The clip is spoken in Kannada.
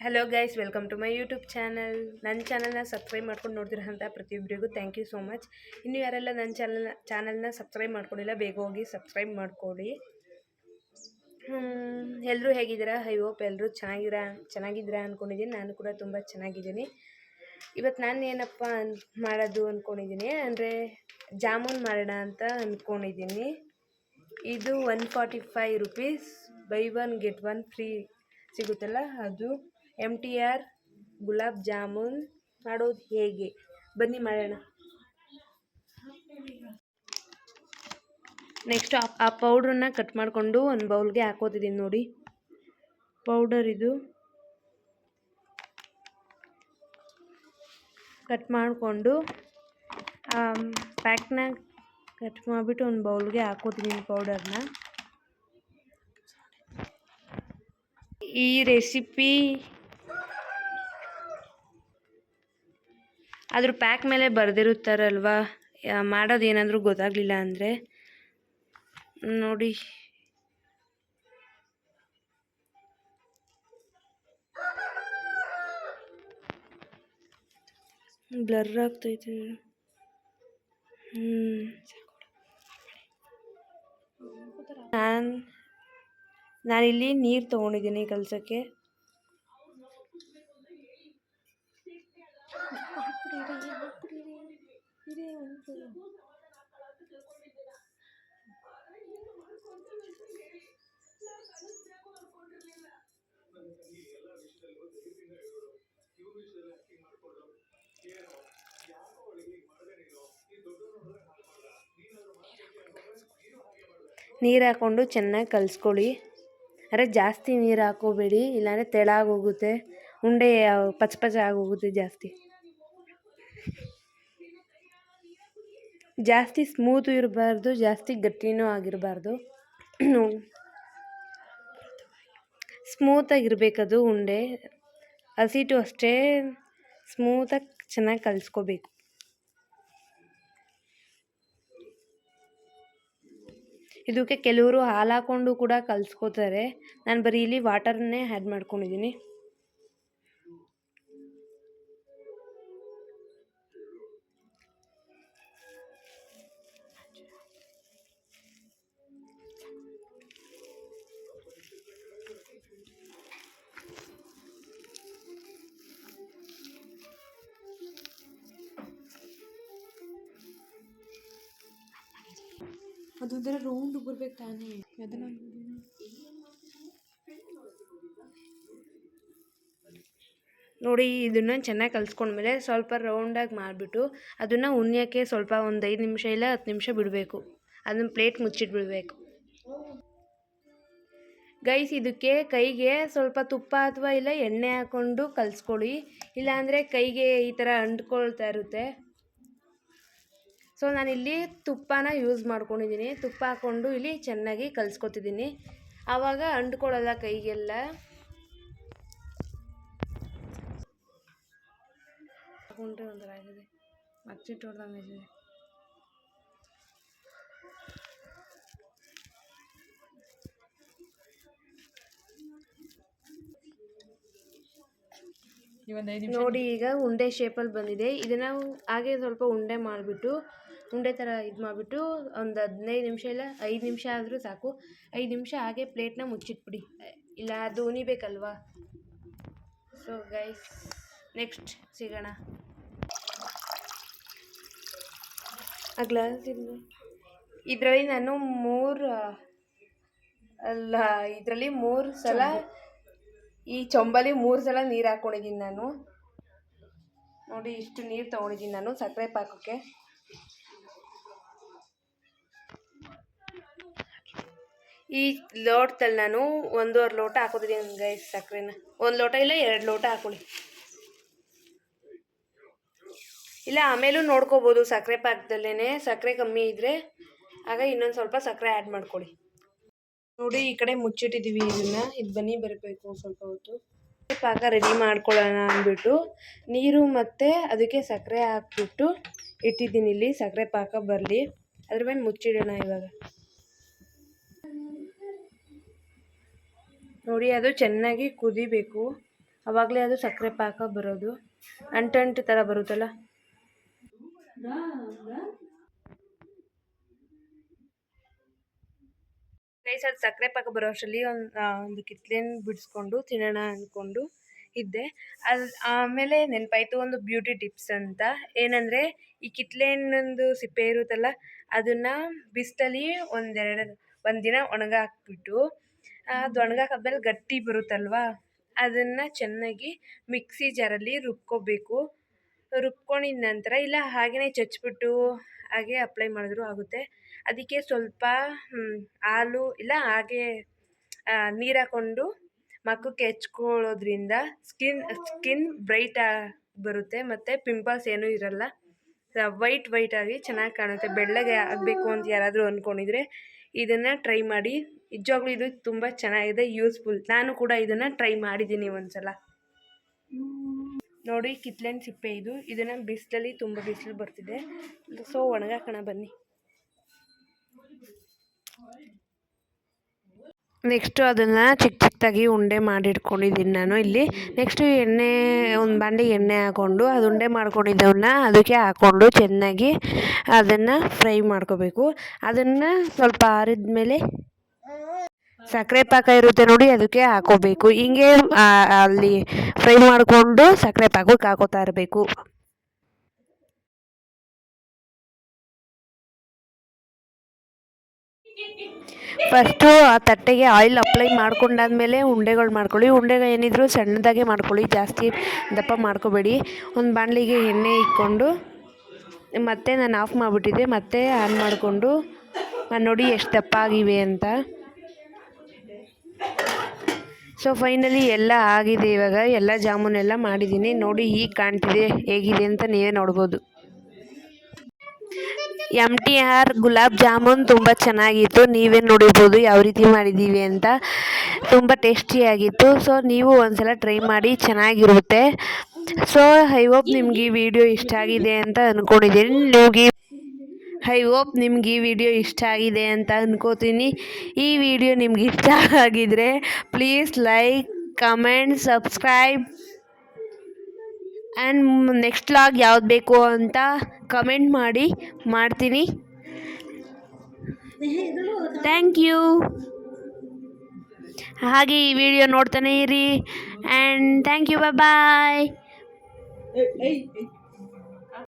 Hello guys welcome to my YouTube channel ನನ್ನ ಚಾನಲ್ನ ಸಬ್ಸ್ಕ್ರೈಬ್ ಮಾಡ್ಕೊಂಡು ನೋಡ್ತಿರೋಂಥ ಪ್ರತಿಯೊಬ್ಬರಿಗೂ ಥ್ಯಾಂಕ್ ಯು ಸೋ ಮಚ್ ಇನ್ನು ಯಾರೆಲ್ಲ ನನ್ನ ಚಾನಲ್ನ ಚಾನಲ್ನ ಸಬ್ಸ್ಕ್ರೈಬ್ ಮಾಡ್ಕೊಂಡಿಲ್ಲ, ಬೇಗ ಹೋಗಿ ಸಬ್ಸ್ಕ್ರೈಬ್ ಮಾಡ್ಕೊಳ್ಳಿ. ಎಲ್ಲರೂ ಹೇಗಿದ್ದೀರಾ? ಐ ಹೋಪ್ ಎಲ್ಲರೂ ಚೆನ್ನಾಗಿರ ಚೆನ್ನಾಗಿದ್ದೀರಾ ಅಂದ್ಕೊಂಡಿದ್ದೀನಿ ನಾನು ಕೂಡ ತುಂಬ ಚೆನ್ನಾಗಿದ್ದೀನಿ. ಇವತ್ತು ನಾನು ಏನಪ್ಪ ಮಾಡೋದು ಅಂದ್ಕೊಂಡಿದ್ದೀನಿ ಅಂದರೆ ಜಾಮೂನ್ ಮಾಡೋಣ ಅಂತ ಅಂದ್ಕೊಂಡಿದ್ದೀನಿ ಇದು one forty five rupees. Buy one get one free ಸಿಗುತ್ತಲ್ಲ ಅದು. M T R gulab jamun ಮಾಡೋದು ಹೇಗೆ? ಬನ್ನಿ ಮಾಡೋಣ. ನೆಕ್ಸ್ಟ್ ಆ ಪೌಡ್ರನ್ನ ಕಟ್ ಮಾಡಿಕೊಂಡು ಒಂದು ಬೌಲ್ಗೆ ಹಾಕೋತಿದ್ದೀನಿ ನೋಡಿ. ಪೌಡರ್ ಇದು. ಕಟ್ ಮಾಡಿಕೊಂಡು ಪ್ಯಾಕ್ನ ಕಟ್ ಮಾಡಿಬಿಟ್ಟು ಒಂದು ಬೌಲ್ಗೆ ಹಾಕೋತೀನಿ ಪೌಡರ್ನ. ಈ ರೆಸಿಪಿ ಅದ್ರ ಪ್ಯಾಕ್ ಮೇಲೆ ಬರೆದಿರುತ್ತಾರಲ್ವಾ? ಮಾಡೋದು ಏನಾದರೂ ಗೊತ್ತಾಗಲಿಲ್ಲ ಅಂದರೆ ನೋಡಿ. ಬ್ಲರ್ ಆಗ್ತೈತೆ. ಹ್ಞೂ ನಾನು ನಾನಿಲ್ಲಿ ನೀರು ತೊಗೊಂಡಿದ್ದೀನಿ ಕಲಸೋಕ್ಕೆ. ನೀರು ಹಾಕ್ಕೊಂಡು ಚೆನ್ನಾಗಿ ಕಲಿಸ್ಕೊಳ್ಳಿ. ಅರೆ ಜಾಸ್ತಿ ನೀರು ಹಾಕೋಬೇಡಿ, ಇಲ್ಲಾಂದರೆ ತೆಳಾಗೋಗುತ್ತೆ ಉಂಡೆ ಪಚ ಪಚ ಆಗೋಗುತ್ತೆ ಜಾಸ್ತಿ. ಜಾಸ್ತಿ ಸ್ಮೂತು ಇರಬಾರ್ದು, ಜಾಸ್ತಿ ಗಟ್ಟಿನೂ ಆಗಿರಬಾರ್ದು. ಸ್ಮೂತಾಗಿರಬೇಕದು ಉಂಡೆ. ಹಸಿಟ್ಟು ಅಷ್ಟೇ ಸ್ಮೂತಾಗಿ ಚೆನ್ನಾಗಿ ಕಲಿಸ್ಕೋಬೇಕು. ಇದಕ್ಕೆ ಕೆಲವರು ಹಾಲು ಹಾಕ್ಕೊಂಡು ಕೂಡ ಕಲಸ್ಕೊತಾರೆ. ನಾನು ಬರೀ ಇಲ್ಲಿ ವಾಟರನ್ನೇ ಆ್ಯಡ್ ಮಾಡ್ಕೊಂಡಿದ್ದೀನಿ ಅದೊಂಥರ ರೌಂಡ್ ಬರ್ಬೇಕು ತಾನೇ. ಅದನ್ನ ನೋಡಿ ಇದನ್ನು ಚೆನ್ನಾಗಿ ಕಲಿಸ್ಕೊಂಡ್ಮೇಲೆ ಸ್ವಲ್ಪ ರೌಂಡಾಗಿ ಮಾಡಿಬಿಟ್ಟು ಅದನ್ನು ಉಣ್ಯೋಕ್ಕೆ ಸ್ವಲ್ಪ ಒಂದು ಐದು ನಿಮಿಷ ಇಲ್ಲ ಹತ್ತು ನಿಮಿಷ ಬಿಡಬೇಕು. ಅದನ್ನು ಪ್ಲೇಟ್ ಮುಚ್ಚಿಟ್ಬಿಡಬೇಕು. ಗೈಸ್ ಇದಕ್ಕೆ ಕೈಗೆ ಸ್ವಲ್ಪ ತುಪ್ಪ ಅಥವಾ ಇಲ್ಲ ಎಣ್ಣೆ ಹಾಕ್ಕೊಂಡು ಕಲಿಸ್ಕೊಳ್ಳಿ. ಇಲ್ಲಾಂದರೆ ಕೈಗೆ ಈ ಥರ ಅಂಟ್ಕೊಳ್ತಾ ಇರುತ್ತೆ. ಸೊ ನಾನಿಲ್ಲಿ ತುಪ್ಪನ ಯೂಸ್ ಮಾಡ್ಕೊಂಡಿದ್ದೀನಿ. ತುಪ್ಪ ಹಾಕ್ಕೊಂಡು ಇಲ್ಲಿ ಚೆನ್ನಾಗಿ ಕಲಿಸ್ಕೊತಿದ್ದೀನಿ. ಆವಾಗ ಅಂಟ್ಕೊಳ್ಳಲ್ಲ ಕೈಗೆಲ್ಲ. ಹಾಕೊಂಡ್ರೆ ಒಂಥರ ಆಗಿದೆ ಮಚ್ಚಿಟ್ಟು ಹೊಡ್ದಂಗೆ ನೋಡಿ ಈಗ ಉಂಡೆ ಶೇಪಲ್ಲಿ ಬಂದಿದೆ. ಇದನ್ನು ಹಾಗೆ ಸ್ವಲ್ಪ ಉಂಡೆ ಮಾಡಿಬಿಟ್ಟು ಉಂಡೆ ಥರ ಇದು ಮಾಡಿಬಿಟ್ಟು ಒಂದು ಹದಿನೈದು ನಿಮಿಷ ಇಲ್ಲ ಐದು ನಿಮಿಷ ಆದರೂ ಸಾಕು. ಐದು ನಿಮಿಷ ಹಾಗೆ ಪ್ಲೇಟ್ನ ಮುಚ್ಚಿಟ್ಬಿಡಿ. ಇಲ್ಲ, ಅದು ಉಣಿಬೇಕಲ್ವಾ? ಸೊ ಗೈಸ್ ನೆಕ್ಸ್ಟ್ ಸಿಗೋಣ. ಆ ಗ್ಲಾಸ್ ಇದರಲ್ಲಿ ನಾನು ಮೂರು, ಅಲ್ಲ, ಇದರಲ್ಲಿ ಮೂರು ಸಲ ಈ ಚೊಂಬಲಿ ಮೂರು ಸಲ ನೀರು ಹಾಕ್ಕೊಂಡಿದ್ದೀನಿ ನಾನು. ನೋಡಿ, ಇಷ್ಟು ನೀರು ತೊಗೊಂಡಿದ್ದೀನಿ ನಾನು ಸಕ್ಕರೆ ಪಾಕಕ್ಕೆ. ಈ ಲೋಟದಲ್ಲಿ ನಾನು ಒಂದೂವರೆ ಲೋಟ ಹಾಕೋದಿದ್ದೀನಿ ಗೈಸ್ ಸಕ್ಕರೆನ ಒಂದು ಲೋಟ ಇಲ್ಲ, ಎರಡು ಲೋಟ ಹಾಕೊಳ್ಳಿ. ಇಲ್ಲ, ಆಮೇಲೂ ನೋಡ್ಕೋಬೋದು ಸಕ್ಕರೆ ಪಾಕದಲ್ಲೇ ಸಕ್ಕರೆ ಕಮ್ಮಿ ಇದ್ದರೆ ಆಗ ಇನ್ನೊಂದು ಸ್ವಲ್ಪ ಸಕ್ಕರೆ ಆ್ಯಡ್ ಮಾಡ್ಕೊಳ್ಳಿ. ನೋಡಿ, ಈ ಕಡೆ ಮುಚ್ಚಿಟ್ಟಿದ್ದೀವಿ ಇದನ್ನು. ಇದು ಬನ್ನಿ, ಬರಬೇಕು ಸ್ವಲ್ಪ ಹೊತ್ತು. ಪಾಕ ರೆಡಿ ಮಾಡ್ಕೊಳ್ಳೋಣ ಅಂದ್ಬಿಟ್ಟು, ನೀರು ಮತ್ತು ಅದಕ್ಕೆ ಸಕ್ಕರೆ ಹಾಕ್ಬಿಟ್ಟು ಇಟ್ಟಿದ್ದೀನಿ ಇಲ್ಲಿ. ಸಕ್ಕರೆ ಪಾಕ ಬರಲಿ. ಅದ್ರ ಮೇಲೆ ಮುಚ್ಚಿಡೋಣ ಇವಾಗ. ನೋಡಿ, ಅದು ಚೆನ್ನಾಗಿ ಕುದಿಬೇಕು. ಆವಾಗಲೇ ಅದು ಸಕ್ಕರೆ ಪಾಕ ಬರೋದು. ಅಂಟಂಟು ಥರ ಬರುತ್ತಲ್ಲ? ಗೈಸ್ ಅದು ಸಕ್ಕರೆ ಪಾಕ ಬರೋ ಅಷ್ಟರಲ್ಲಿ ಒಂದು ಒಂದು ಕಿತ್ಲೆನ ಬಿಡಿಸ್ಕೊಂಡು, ತಿನ್ನೋಣ ಅಂದ್ಕೊಂಡು ಇದ್ದೆ. ಅದು, ಆಮೇಲೆ ನೆನಪಾಯಿತು ಒಂದು ಬ್ಯೂಟಿ ಟಿಪ್ಸ್ ಅಂತ. ಏನಂದರೆ, ಈ ಕಿತ್ಲೆ ಹಣ್ಣೊಂದು ಸಿಪ್ಪೆ ಇರುತ್ತಲ್ಲ, ಅದನ್ನು ಬಿಸಿಲಲ್ಲಿ ಒಂದೆರಡು ಒಂದಿನ ದಿನ ಒಣಗಾಕ್ಬಿಟ್ಟು ಅದು ಕಬ್ಬಲ್ಲಿ ಗಟ್ಟಿ ಬರುತ್ತಲ್ವಾ? ಅದನ್ನು ಚೆನ್ನಾಗಿ ಮಿಕ್ಸಿ ಜಾರಲ್ಲಿ ರುಬ್ಕೋಬೇಕು. ರುಬ್ಕೊಂಡಿದ ನಂತರ ಇಲ್ಲ ಹಾಗೆಯೇ ಚಚ್ಬಿಟ್ಟು ಹಾಗೆ ಅಪ್ಲೈ ಮಾಡಿದ್ರು ಆಗುತ್ತೆ. ಅದಕ್ಕೆ ಸ್ವಲ್ಪ ಹಾಲು ಇಲ್ಲ ಹಾಗೆ ನೀರು ಹಾಕ್ಕೊಂಡು ಮಕ್ಕಕ್ಕೆ ಹೆಚ್ಕೊಳ್ಳೋದ್ರಿಂದ ಸ್ಕಿನ್ ಸ್ಕಿನ್ ಬ್ರೈಟ್ ಬರುತ್ತೆ ಮತ್ತು ಪಿಂಪಲ್ಸ್ ಏನೂ ಇರಲ್ಲ. ವೈಟ್ ವೈಟಾಗಿ ಚೆನ್ನಾಗಿ ಕಾಣುತ್ತೆ. ಬೆಳ್ಳಗೆ ಆಗಬೇಕು ಅಂತ ಯಾರಾದರೂ ಅಂದ್ಕೊಂಡಿದ್ರೆ ಇದನ್ನು ಟ್ರೈ ಮಾಡಿ. ನಿಜವಾಗ್ಲೂ ಇದು ತುಂಬ ಚೆನ್ನಾಗಿದೆ ಯೂಸ್ಫುಲ್ ನಾನು ಕೂಡ ಇದನ್ನು ಟ್ರೈ ಮಾಡಿದ್ದೀನಿ ಒಂದು ಸಲ ನೋಡಿ, ಕಿತ್ಲೆನ್ ಸಿಪ್ಪೆ ಇದು. ಇದನ್ನು ಬಿಸಿಲಲ್ಲಿ ತುಂಬ ಬಿಸಿಲು ಬರ್ತಿದೆ. ಸೊ, ಒಣಗಾಕೋಣ ಬನ್ನಿ. ನೆಕ್ಸ್ಟು ಅದನ್ನು ಚಿಕ್ಕ ಚಿಕ್ಕದಾಗಿ ಉಂಡೆ ಮಾಡಿಟ್ಕೊಂಡಿದ್ದೀನಿ ನಾನು ಇಲ್ಲಿ. ನೆಕ್ಸ್ಟು ಎಣ್ಣೆ, ಒಂದು ಬಾಂಡಿಗೆ ಎಣ್ಣೆ ಹಾಕ್ಕೊಂಡು ಅದು ಉಂಡೆ ಮಾಡ್ಕೊಂಡಿದ್ದವನ್ನ ಅದಕ್ಕೆ ಹಾಕ್ಕೊಂಡು ಚೆನ್ನಾಗಿ ಅದನ್ನು ಫ್ರೈ ಮಾಡ್ಕೋಬೇಕು. ಅದನ್ನು ಸ್ವಲ್ಪ ಆರಿದ ಮೇಲೆ ಸಕ್ಕರೆ ಪಾಕ ಇರುತ್ತೆ ನೋಡಿ ಅದಕ್ಕೆ ಹಾಕೋಬೇಕು. ಹಿಂಗೆ ಅಲ್ಲಿ ಫ್ರೈ ಮಾಡಿಕೊಂಡು ಸಕ್ಕರೆ ಪಾಕಕ್ಕೆ ಹಾಕೋತಾ ಇರಬೇಕು. ಫಸ್ಟು ಆ ತಟ್ಟೆಗೆ ಆಯಿಲ್ ಅಪ್ಲೈ ಮಾಡ್ಕೊಂಡಾದ್ಮೇಲೆ ಉಂಡೆಗಳು ಮಾಡ್ಕೊಳ್ಳಿ. ಉಂಡೆಗಳು ಏನಿದ್ರು ಸಣ್ಣದಾಗೆ ಮಾಡ್ಕೊಳ್ಳಿ. ಜಾಸ್ತಿ ದಪ್ಪ ಮಾಡ್ಕೋಬೇಡಿ. ಒಂದು ಬಾಣಲಿಗೆ ಎಣ್ಣೆ ಇಟ್ಕೊಂಡು ಮತ್ತೆ ನಾನು ಆಫ್ ಮಾಡಿಬಿಟ್ಟಿದ್ದೆ. ಮತ್ತೆ ಆನ್ ಮಾಡಿಕೊಂಡು ನೋಡಿ ಎಷ್ಟು ದಪ್ಪ ಆಗಿವೆ ಅಂತ. ಸೊ ಫೈನಲಿ ಎಲ್ಲ ಆಗಿದೆ ಇವಾಗ. ಎಲ್ಲ ಜಾಮೂನೆಲ್ಲ ಮಾಡಿದ್ದೀನಿ. ನೋಡಿ ಈಗ ಕಾಣ್ತಿದೆ, ಹೇಗಿದೆ ಅಂತ ನೀವೇ ನೋಡ್ಬೋದು. M T R gulab jamun ತುಂಬ ಚೆನ್ನಾಗಿತ್ತು. ನೀವೇ ನೋಡಿರ್ಬೋದು ಯಾವ ರೀತಿ ಮಾಡಿದ್ದೀವಿ ಅಂತ. ತುಂಬ ಟೇಸ್ಟಿಯಾಗಿತ್ತು ಸೊ ನೀವು ಒಂದ್ಸಲ ಟ್ರೈ ಮಾಡಿ ಚೆನ್ನಾಗಿರುತ್ತೆ. ಸೊ ಐ ಹೋಪ್ ನಿಮ್ಗೆ ಈ ವಿಡಿಯೋ ಇಷ್ಟ ಆಗಿದೆ ಅಂತ ಅಂದ್ಕೊಂಡಿದ್ದೀನಿ ನಿಮಗೆ ಐ ಹೋಪ್ ನಿಮ್ಗೆ ಈ ವಿಡಿಯೋ ಇಷ್ಟ ಆಗಿದೆ ಅಂತ ಅಂದ್ಕೋತೀನಿ ಈ ವಿಡಿಯೋ ನಿಮ್ಗೆ ಇಷ್ಟ ಆಗಿದ್ರೆ please like comment subscribe and next log ಯಾವ್ದು ಬೇಕು ಅಂತ ಕಮೆಂಟ್ ಮಾಡಿ, ಮಾಡ್ತೀನಿ. ಥ್ಯಾಂಕ್ ಯು ಹಾಗೆ ಈ ವಿಡಿಯೋ ನೋಡ್ತಾನೆ ಇರಿ. And thank you bye